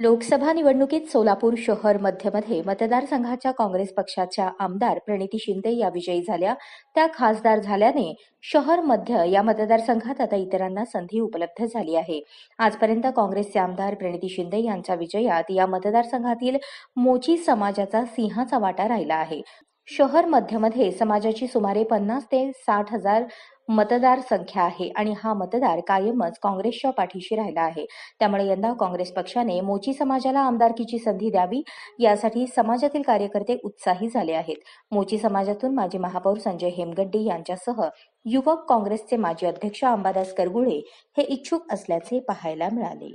लोकसभा निवडणुकीत सोलापूर शहर मध्यमध्ये मतदारसंघाच्या काँग्रेस पक्षाच्या आमदार प्रणिती शिंदे या विजयी झाल्या. त्या खासदार झाल्याने शहर मध्य या मतदारसंघात आता इतरांना संधी उपलब्ध झाली आहे. आजपर्यंत काँग्रेसचे आमदार प्रणिती शिंदे यांच्या विजयात या मतदारसंघातील मोची समाजाचा सिंहाचा वाटा राहिला आहे. शहर मध्यमध्ये समाजाची सुमारे पन्नास ते साठ हजार मतदार संख्या आहे आणि हा मतदार कायमच काँग्रेसच्या पाठीशी राहिला आहे. त्यामुळे यंदा काँग्रेस पक्षाने मोची समाजाला आमदारकीची संधी द्यावी यासाठी समाजातील कार्यकर्ते उत्साही झाले आहेत. मोची समाजातून माजी महापौर संजय हेमगड्डे यांच्यासह युवक काँग्रेसचे माजी अध्यक्ष अंबादास करगुळे हे इच्छुक असल्याचे पाहायला मिळाले.